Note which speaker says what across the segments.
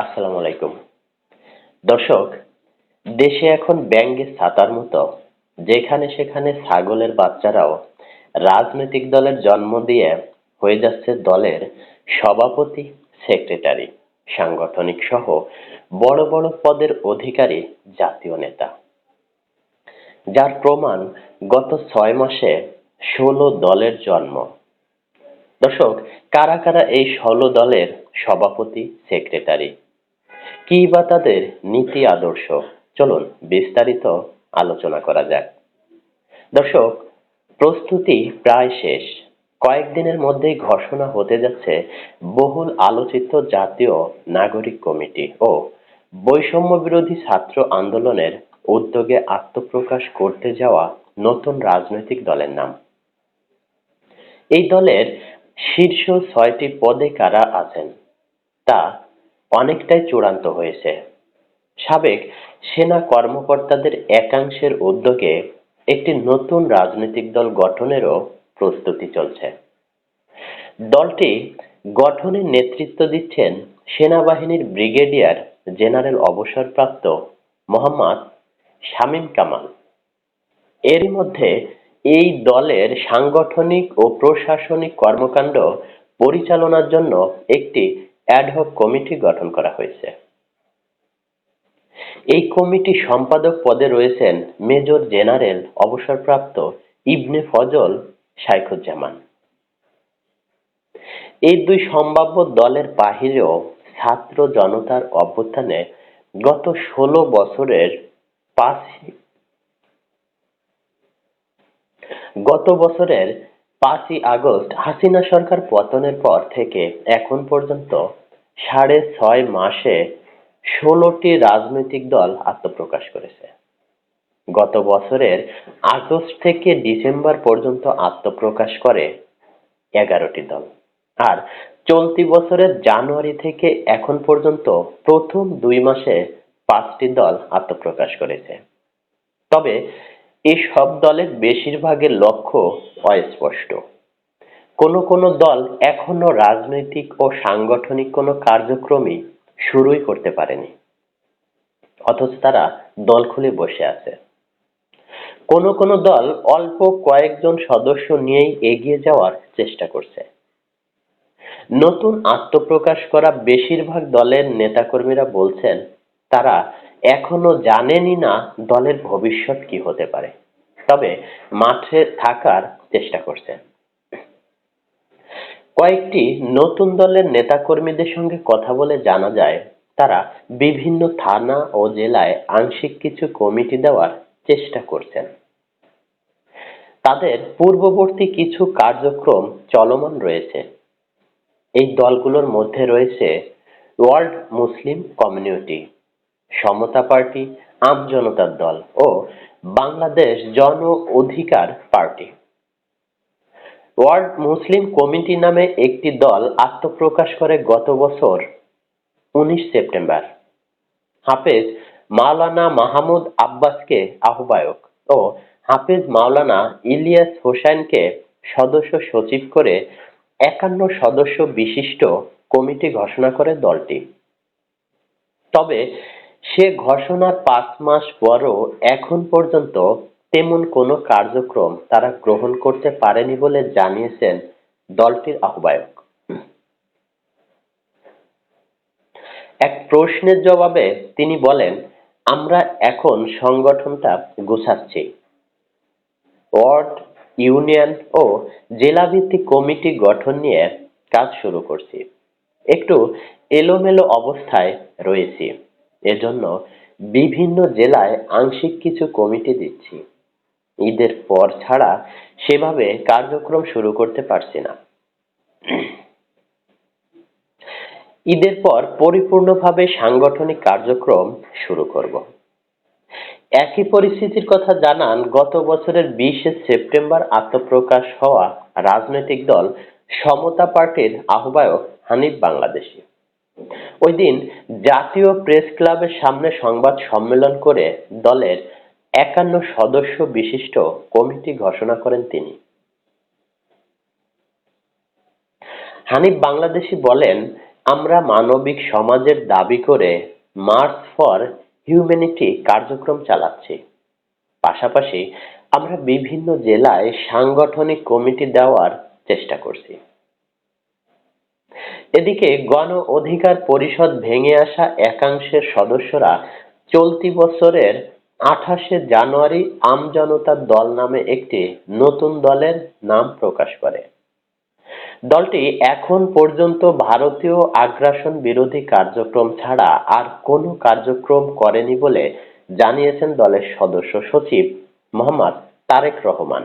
Speaker 1: আসসালামু আলাইকুম। দর্শক, দেশে এখন ব্যাঙ্গে ছাতার মতো, যেখানে সেখানে ছাগলের বাচ্চারাও রাজনৈতিক দলের জন্ম দিয়ে হয়ে যাচ্ছে দলের সভাপতি, সেক্রেটারি, সাংগঠনিক সহ বড় বড় পদের অধিকারী জাতীয় নেতা। যার প্রমাণ গত ছয় মাসে ষোলো দলের জন্ম। দর্শক, কারা কারা এই ষোলো দলের সভাপতি, সেক্রেটারি কি বা তাদের নীতি আদর্শ? চলুন বিস্তারিত আলোচনা করা যাক। দর্শক, প্রস্তুতি প্রায় শেষ। কয়েকদিনের মধ্যেই ঘোষণা হতে যাচ্ছে বহুল আলোচিত জাতীয় নাগরিক কমিটি ও বৈষম্য বিরোধী ছাত্র আন্দোলনের উদ্যোগে আত্মপ্রকাশ করতে যাওয়া নতুন রাজনৈতিক দলের নাম। এই দলের শীর্ষ ছয়টি পদে কারা আছেন? তা অনেকটাই চূড়ান্ত হয়েছে। সাবেক সেনা কর্মকর্তাদের একাংশের উদ্যোগে একটি নতুন রাজনৈতিক দল গঠনেরও প্রস্তুতি চলছে। দলটি গঠনের নেতৃত্ব দিচ্ছেন সেনাবাহিনীর ব্রিগেডিয়ার জেনারেল অবসরপ্রাপ্ত মোহাম্মদ শামীম কামাল। এরই মধ্যে এই দলের সাংগঠনিক ও প্রশাসনিক কর্মকাণ্ড পরিচালনার জন্য একটি অ্যাডহক কমিটি গঠন করা হয়েছে। এই কমিটি সম্পাদক পদে রয়েছেন মেজর জেনারেল অবসরপ্রাপ্ত ইবনে ফজল শাইখুজ্জামান। এই দুই সম্ভাব্য দলের বাহিরেও ছাত্র জনতার অভ্যুত্থানে গত ষোলো বছরের পাঁচ গত বছরের পাঁচই আগস্ট হাসিনা সরকার পতনের পর থেকে এখন পর্যন্ত সাড়ে ছয় মাসে ষোলোটি রাজনৈতিক দল আত্মপ্রকাশ করেছে। গত বছরের আগস্ট থেকে ডিসেম্বর পর্যন্ত আত্মপ্রকাশ করে এগারোটি দল। আর চলতি বছরের জানুয়ারি থেকে এখন পর্যন্ত প্রথম দুই মাসে পাঁচটি দল আত্মপ্রকাশ করেছে। তবে এই সব দলের বেশিরভাগের লক্ষ্য অস্পষ্ট। কোন কোন দল এখনও রাজনৈতিক ও সাংগঠনিক কোনো কার্যক্রমই শুরুই করতে পারেনি। অথচ তারা দল খুলে বসে আছে। কোন কোন দল অল্প কয়েকজন সদস্য নিয়েই এগিয়ে যাওয়ার চেষ্টা করছে। নতুন আত্মপ্রকাশ করা বেশিরভাগ দলের নেতাকর্মীরা বলছেন, তারা এখনও জানেনই না দলের ভবিষ্যৎ কি হতে পারে। তবে মাঠে থাকার চেষ্টা করছেন। কয়েকটি নতুন দলের নেতাকর্মীদের সঙ্গে কথা বলে জানা যায়, তারা বিভিন্ন থানা ও জেলায় আংশিক কিছু কমিটি দেওয়ার চেষ্টা করছেন। তাদের পূর্ববর্তী কিছু কার্যক্রম চলমান রয়েছে। এই দলগুলোর মধ্যে রয়েছে world Muslim community, Samata party, আম জনতার দল ও বাংলাদেশ জন অধিকার পার্টি। ওয়ার্ল্ড মুসলিম কমিটি নামে একটি দল আত্মপ্রকাশ করে গত বছর উনিশ সেপ্টেম্বর। হাফেজ মাওলানা মাহমুদ আব্বাসকে আহ্বায়ক ও হাফেজ মাওলানা ইলিয়াস হোসেনকে সদস্য সচিব করে একান্ন সদস্য বিশিষ্ট কমিটি ঘোষণা করে দলটি। তবে সে ঘোষণার পাঁচ মাস পরও এখন পর্যন্ত তেমন কোনো কার্যক্রম তারা গ্রহণ করতে পারেনি বলে জানিয়েছেন দলটির আহ্বায়ক। এক প্রশ্নের জবাবে তিনি বলেন, আমরা এখন সংগঠনটা গোছাচ্ছি। ওয়ার্ড ইউনিয়ন ও জেলাভিত্তিক কমিটি গঠন নিয়ে কাজ শুরু করছি। একটু এলোমেলো অবস্থায় রয়েছি। এজন্য বিভিন্ন জেলায় আংশিক কিছু কমিটি দিচ্ছি। ঈদের পর ছাড়া সেভাবে কার্যক্রম শুরু করতে পারছি না। ঈদের পর পরিপূর্ণভাবে সাংগঠনিক কার্যক্রম শুরু করব। একই পরিস্থিতির কথা জানান গত বছরের বিশে সেপ্টেম্বর আত্মপ্রকাশ হওয়া রাজনৈতিক দল সমতা পার্টির আহ্বায়ক হানিফ বাংলাদেশী। ওই দিন জাতীয় প্রেস ক্লাবের সামনে সংবাদ সম্মেলন করে দলের একান্ন সদস্য বিশিষ্ট কমিটি ঘোষণা করেন তিনি। হানিফ বাংলাদেশী বলেন, আমরা মানবিক সমাজের দাবি করে মার্চ ফর হিউম্যানিটি কার্যক্রম চালাচ্ছি। পাশাপাশি আমরা বিভিন্ন জেলায় সাংগঠনিক কমিটি দেওয়ার চেষ্টা করছি। এদিকে গণ অধিকার পরিষদ ভেঙে আসা একাংশের সদস্যরা চলতি বছরের আঠাশে জানুয়ারি আমজনতার দল নামে একটি নতুন দলের নাম প্রকাশ করে। দলটি এখন পর্যন্ত ভারতীয় আগ্রাসন বিরোধী কার্যক্রম ছাড়া আর কোনো কার্যক্রম করেনি বলে জানিয়েছেন দলের সদস্য সচিব মোহাম্মদ তারেক রহমান।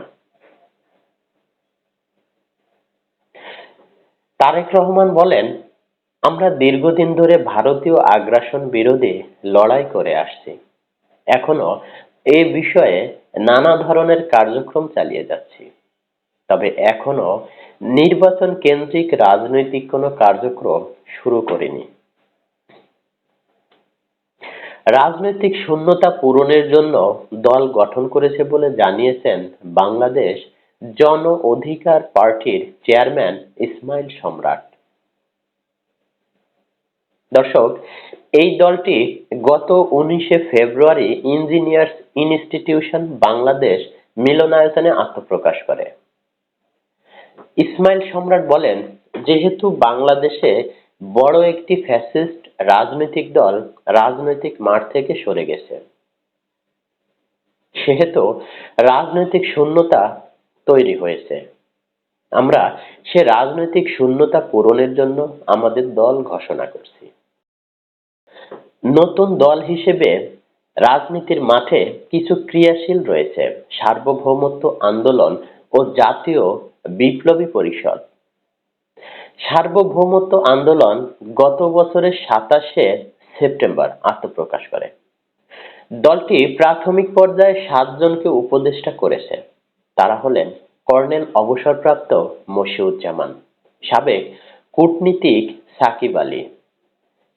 Speaker 1: তারেক রহমান বলেন, আমরা দীর্ঘদিন ধরে ভারতীয় আগ্রাসন বিরোধী লড়াই করে আসছি। এখনও এ বিষয়ে নানা ধরনের কার্যক্রম চালিয়ে যাচ্ছি। তবে এখনও নির্বাচন কেন্দ্রিক রাজনৈতিক কোনো কার্যক্রম শুরু করিনি। রাজনৈতিক শূন্যতা পূরণের জন্য দল গঠন করেছে বলে জানিয়েছেন বাংলাদেশ জন অধিকার পার্টির চেয়ারম্যান ইসমাইল সম্রাট। দর্শক, এই দলটি গত উনিশে ফেব্রুয়ারি ইঞ্জিনিয়ার্স ইনস্টিটিউশন বাংলাদেশ মিলনায়তনে আত্মপ্রকাশ করে। ইসমাইল সম্রাট বলেন, যেহেতু বাংলাদেশে বড় একটি ফ্যাসিস্ট রাজনৈতিক দল রাজনৈতিক মাঠ থেকে সরে গেছে। সেহেতু রাজনৈতিক শূন্যতা তৈরি হয়েছে। আমরা সে রাজনৈতিক শূন্যতা পূরণের জন্য আমাদের দল ঘোষণা করছি। নতুন দল হিসেবে রাজনীতির মাঠে কিছু ক্রিয়াশীল রয়েছে। সার্বভৌমত্ব আন্দোলন ও জাতীয় বিপ্লবী পরিষদ। সার্বভৌমত্ব আন্দোলন গত বছরের সাতাশে সেপ্টেম্বর আত্মপ্রকাশ করে। দলটি প্রাথমিক পর্যায়ে সাতজনকে উপদেষ্টা করেছে। তারা হলেন কর্নেল অবসরপ্রাপ্ত মশিউজ্জামান, সাবেক কূটনীতিক সাকিব আলী,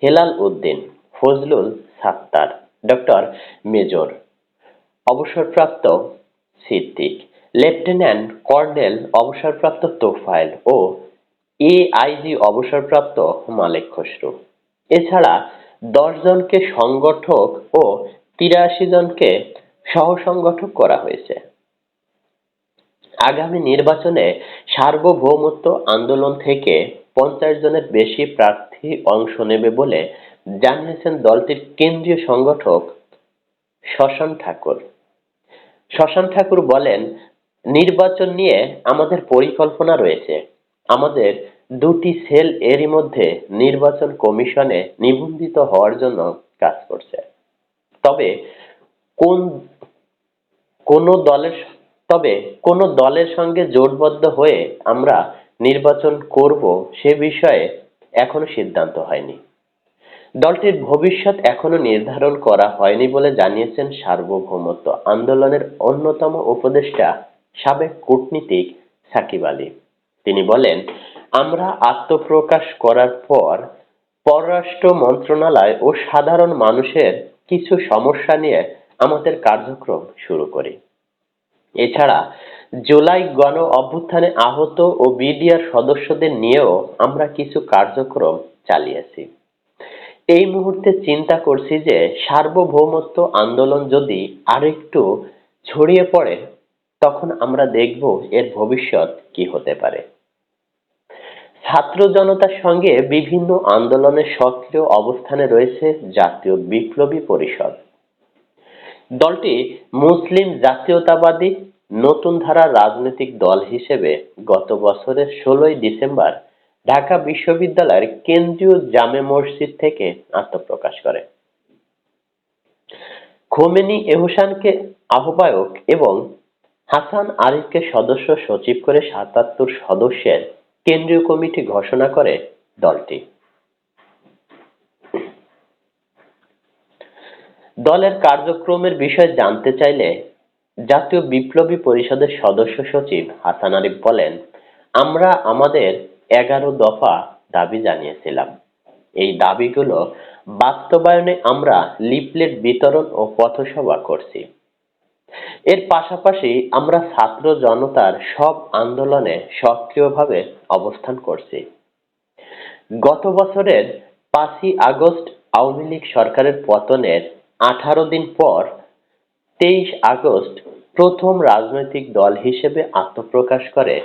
Speaker 1: হেলাল উদ্দিন ফজলুল সাত্তার, ডক্টর মেজর অবসরপ্রাপ্ত সিদ্দিক, লেফটেন্যান্ট কর্নেল অবসরপ্রাপ্ত তোফায়েল ও এআইজি অবসরপ্রাপ্ত মালেক খসরু। এছাড়া দশ জনকে সংগঠক ও তিরাশি জনকে সহসংগঠক করা হয়েছে। আগামী নির্বাচনে সার্বভৌমত্ব আন্দোলন থেকে পঞ্চাশ জনের বেশি প্রার্থী অংশ নেবে বলে জানিয়েছেন দলটির কেন্দ্রীয় সংগঠক শশান ঠাকুর। শশান ঠাকুর বলেন, নির্বাচন নিয়ে আমাদের পরিকল্পনা রয়েছে। আমাদের দুটি সেল এরই মধ্যে নির্বাচন কমিশনে নিবন্ধিত হওয়ার জন্য কাজ করছে। তবে কোন কোন দলের, তবে কোন দলের সঙ্গে জোটবদ্ধ হয়ে আমরা নির্বাচন করব সে বিষয়ে এখনও সিদ্ধান্ত হয়নি। দলটির ভবিষ্যৎ এখনও নির্ধারণ করা হয়নি বলে জানিয়েছেন সার্বভৌমত্ব আন্দোলনের অন্যতম উপদেষ্টা সাবেক কূটনীতিক সাকিব আলী। তিনি বলেন, আমরা আত্মপ্রকাশ করার পর পররাষ্ট্র মন্ত্রণালয় ও সাধারণ মানুষের কিছু সমস্যা নিয়ে আমাদের কার্যক্রম শুরু করি। এছাড়া জুলাই গণ অভ্যুত্থানে আহত ও বিডিআর সদস্যদের নিয়েও আমরা কিছু কার্যক্রম চালিয়েছি। এই মুহূর্তে চিন্তা করছি যে সার্বভৌমত্ব আন্দোলন যদি আরেকটু ছড়িয়ে পড়ে, তখন আমরা দেখব এর ভবিষ্যৎ কি হতে পারে। ছাত্র জনতার সঙ্গে বিভিন্ন আন্দোলনে সক্রিয় অবস্থানে রয়েছে জাতীয় বিপ্লবী পরিষদ। দলটি মুসলিম জাতীয়তাবাদী নতুন ধারা রাজনৈতিক দল হিসেবে গত বছরের ষোলোই ডিসেম্বর ঢাকা বিশ্ববিদ্যালয়ের কেন্দ্রীয় জামে মসজিদ থেকে আত্মপ্রকাশ করে। খোমেনি এহসানকে আহ্বায়ক এবং হাসান আরিফকে সদস্য সচিব করে সাতাত্তর সদস্যের কেন্দ্রীয় কমিটি ঘোষণা করে দলটি। দলের কার্যক্রমের বিষয়ে জানতে চাইলে জাতীয় বিপ্লবী পরিষদের সদস্য সচিব হাসান আরিফ বলেন, আমরা আমাদের এগারো দফা দাবি জানিয়েছিলাম। এই দাবিগুলো বাস্তবায়নে আমরা লিফলেট বিতরণ ও পথসভা করছি। এর পাশাপাশি আমরা ছাত্র জনতার সব আন্দোলনে সক্রিয়ভাবে অবস্থান করছি। গত বছরের পাঁচই আগস্ট আওয়ামী লীগ সরকারের পতনের আঠারো দিন পর তেইশ আগস্ট প্রথম রাজনৈতিক দল হিসেবে আত্মপ্রকাশ করে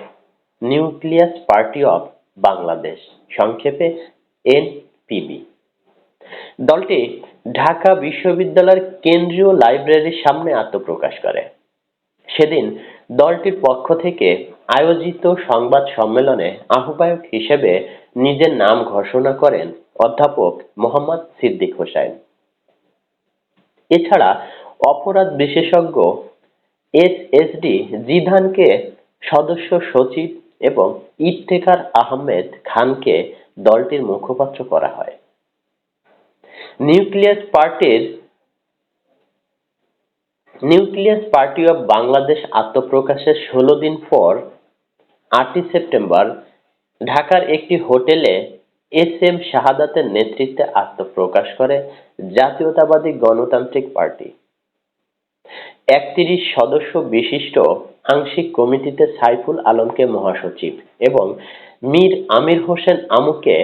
Speaker 1: নিউক্লিয়াস পার্টি অফ বাংলাদেশ সংক্ষেপে এনপিবি দলটি ঢাকা বিশ্ববিদ্যালয়ের কেন্দ্রীয় লাইব্রেরির সামনে আত্মপ্রকাশ করে। সেদিন দলটির পক্ষ থেকে আয়োজিত সংবাদ সম্মেলনে আহ্বায়ক হিসেবে নিজের নাম ঘোষণা করেন অধ্যাপক মোহাম্মদ সিদ্দিক হোসাইন। এছাড়া অপরাধ বিশেষজ্ঞ এস এস ডি জিধানকে সদস্য সচিব এবং ইফতেখার আহমেদ খানকে দলটির মুখপাত্র করা হয়। নিউক্লিয়াস পার্টির নিউক্লিয়াস পার্টি অফ বাংলাদেশ আত্মপ্রকাশের ষোলো দিন পর আটই সেপ্টেম্বর ঢাকার একটি হোটেলে এস এম শাহাদাতের নেতৃত্বে আত্মপ্রকাশ করে জাতীয়তাবাদী গণতান্ত্রিক পার্টি। একত্রিশ সদস্য বিশিষ্ট আংশিক কমিটিতে সাইফুল আলমকে মহাসচিব এবং মীর আমির হোসেন আমুকে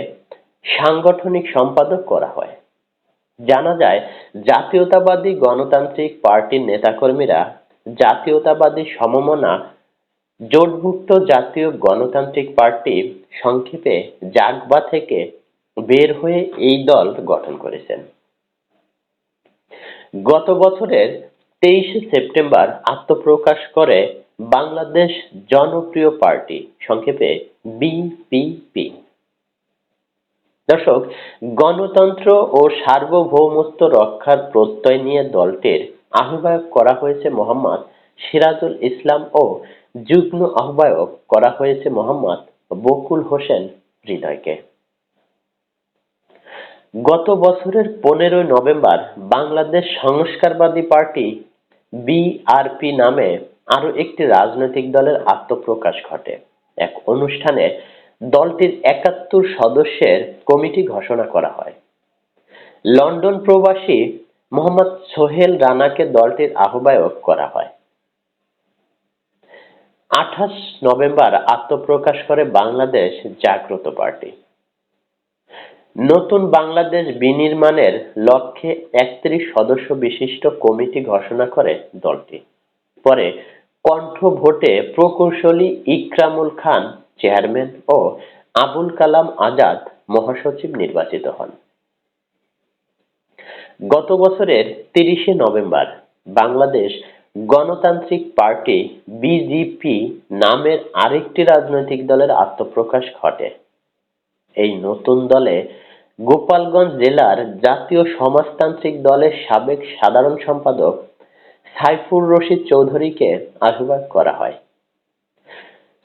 Speaker 1: সাংগঠনিক সম্পাদক করা হয়। জানা যায়, জাতীয়তাবাদী গণতান্ত্রিক পার্টির নেতাকর্মীরা জাতীয়তাবাদী সমমনা, জোটভুক্ত জাতীয় গণতান্ত্রিক পার্টি সংক্ষেপে জাগবা থেকে বের হয়ে এই দল গঠন করেছেন। গত বছরের তেইশে সেপ্টেম্বর আত্মপ্রকাশ করে বাংলাদেশ জনপ্রিয় পার্টি, সংক্ষেপে বিপিপি দর্শক, গণতন্ত্র ও সার্বভৌমত্ব রক্ষার প্রত্যয় নিয়ে দলটির আহ্বায়ক করা হয়েছে মোহাম্মদ সিরাজুল ইসলাম ও যুগ্ম আহ্বায়ক করা হয়েছে মোহাম্মদ বকুল হোসেন হৃদয়কে। গত বছরের পনেরোই নভেম্বর বাংলাদেশ সংস্কারবাদী পার্টি বিআরপি নামে আরও একটি রাজনৈতিক দলের আত্মপ্রকাশ ঘটে। এক অনুষ্ঠানে দলটির একাত্তর সদস্যের কমিটি ঘোষণা করা হয়। লন্ডন প্রবাসী মোহাম্মদ সোহেল রানাকে দলটির আহ্বায়ক করা হয়। আঠাশ নভেম্বর আত্মপ্রকাশ করে বাংলাদেশ জাগ্রত পার্টি। নতুন বাংলাদেশ বিনির্মাণের লক্ষ্যে একত্রিশ সদস্য বিশিষ্ট কমিটি ঘোষণা করে দলটি। পরে কণ্ঠ ভোটে প্রকৌশলী ইকরামুল খান চেয়ারম্যান ও আবুল কালাম আজাদ মহাসচিব নির্বাচিত হন। গত বছরের তিরিশে নভেম্বর বাংলাদেশ গণতান্ত্রিক পার্টি বিজিপি নামের আরেকটি রাজনৈতিক দলের আত্মপ্রকাশ ঘটে। এই নতুন দলে গোপালগঞ্জ জেলার জাতীয় সমাজতান্ত্রিক দলের সাবেক সাধারণ সম্পাদক সাইফুর রশিদ চৌধুরীকে আহ্বায়ক করা হয়।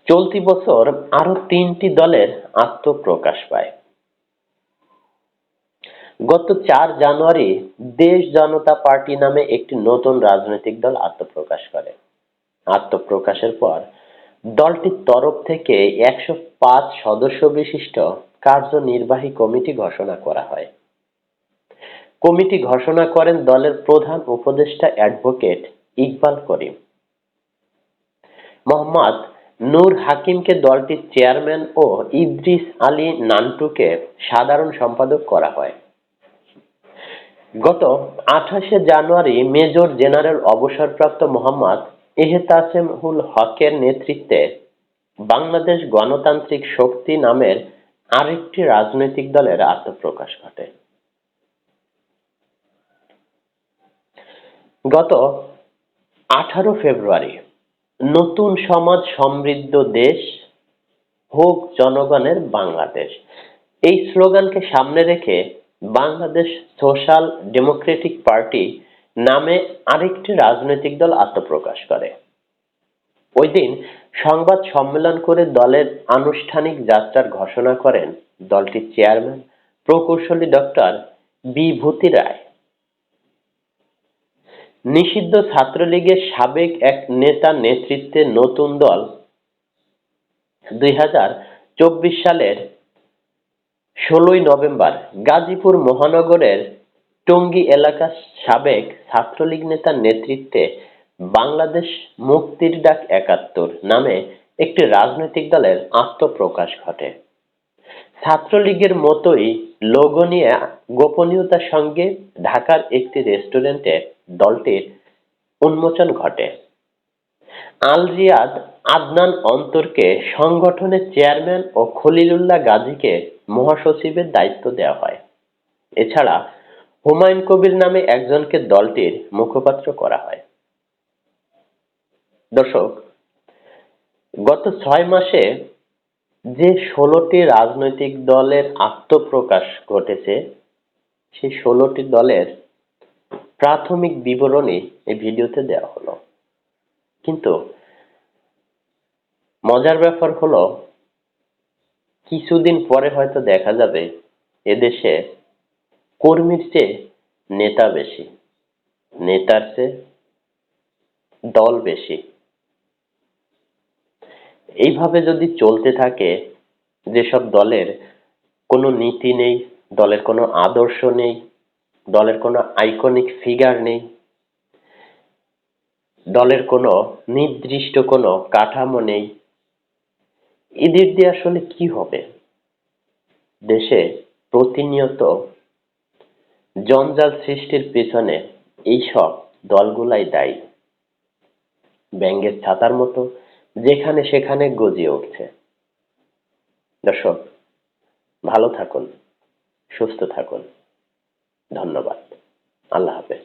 Speaker 1: চলতি বছর আরও তিনটি দলের আত্মপ্রকাশ পায়। গত চার জানুয়ারি দেশ জনতা পার্টি নামে একটি নতুন রাজনৈতিক দল আত্মপ্রকাশ করে। আত্মপ্রকাশের পর দলটির তরফ থেকে একশো পাঁচ সদস্য বিশিষ্ট কার্যনির্বাহী কমিটি ঘোষণা করা হয়। কমিটি ঘোষণা করেন দলের প্রধান উপদেষ্টা অ্যাডভোকেট ইকবাল করিম। মোহাম্মদ নূর হাকিমকে দলটির চেয়ারম্যান ও ইদ্রিস আলী নান্টুকে সাধারণ সম্পাদক করা হয়। গত আঠাশে জানুয়ারি মেজর জেনারেল অবসরপ্রাপ্ত মোহাম্মদ এহতাসেমুল হকের নেতৃত্বে বাংলাদেশ গণতান্ত্রিক শক্তি নামের আরেকটি রাজনৈতিক দলের আত্মপ্রকাশ ঘটে। গত আঠারো ফেব্রুয়ারি নতুন সমাজ সমৃদ্ধ দেশ হোক জনগণের বাংলাদেশ। এই স্লোগানকে সামনে রেখে বাংলাদেশ সোশ্যাল ডেমোক্রেটিক পার্টি নামে আরেকটি রাজনৈতিক দল আত্মপ্রকাশ করে। ওই দিন সংবাদ সম্মেলন করে দলের আনুষ্ঠানিক যাত্রার ঘোষণা করেন দলটির চেয়ারম্যান, প্রকৌশলী ডক্টর বিভূতি রায়। নিষিদ্ধ ছাত্রলীগের সাবেক এক নেতা নেতৃত্বে নতুন দল দুই হাজার চব্বিশ সালের ষোলোই নভেম্বর গাজীপুর মহানগরের টঙ্গী এলাকার সাবেক ছাত্রলীগ নেতার নেতৃত্বে বাংলাদেশ মুক্তির ডাক একাত্তর নামে একটি রাজনৈতিক দলের আত্মপ্রকাশ ঘটে। ছাত্রলীগের মতোই লোগো নিয়ে গোপনীয়তার সঙ্গে ঢাকার একটি রেস্টুরেন্টে দলটির উন্মোচন ঘটে। আল রিয়াদ আদনান অন্তরকে সংগঠনের চেয়ারম্যান ও খলিলুল্লাহ গাজীকে মহাসচিবের দায়িত্ব দেওয়া হয়। এছাড়া হুমায়ুন কবির নামে একজনকে দলটির মুখপাত্র করা হয়। দর্শক, গত ছয় মাসে যে ষোলোটি রাজনৈতিক দলের আত্মপ্রকাশ ঘটেছে, সেই ষোলোটি দলের প্রাথমিক বিবরণী এই ভিডিওতে দেওয়া হলো। কিন্তু মজার ব্যাপার হলো, কিছুদিন পরে হয়তো দেখা যাবে এদেশে কর্মীর চেয়ে নেতা বেশি, নেতার চেয়ে দল বেশি। এইভাবে যদি চলতে থাকে, যেসব দলের কোনো নীতি নেই, দলের কোনো আদর্শ নেই, দলের কোনো আইকনিক ফিগার নেই, দলের কোনো নির্দিষ্ট কোনো কাঠামো নেই, এদের দিয়ে আসলে কি হবে? দেশে প্রতিনিয়ত জঞ্জাল সৃষ্টির পেছনে এইসব দলগুলাই দায়ী। ব্যাঙ্গের ছাতার মতো যেখানে সেখানে গজিয়ে উঠছে। দর্শক, ভালো থাকুন, সুস্থ থাকুন। ধন্যবাদ। আল্লাহ হাফেজ।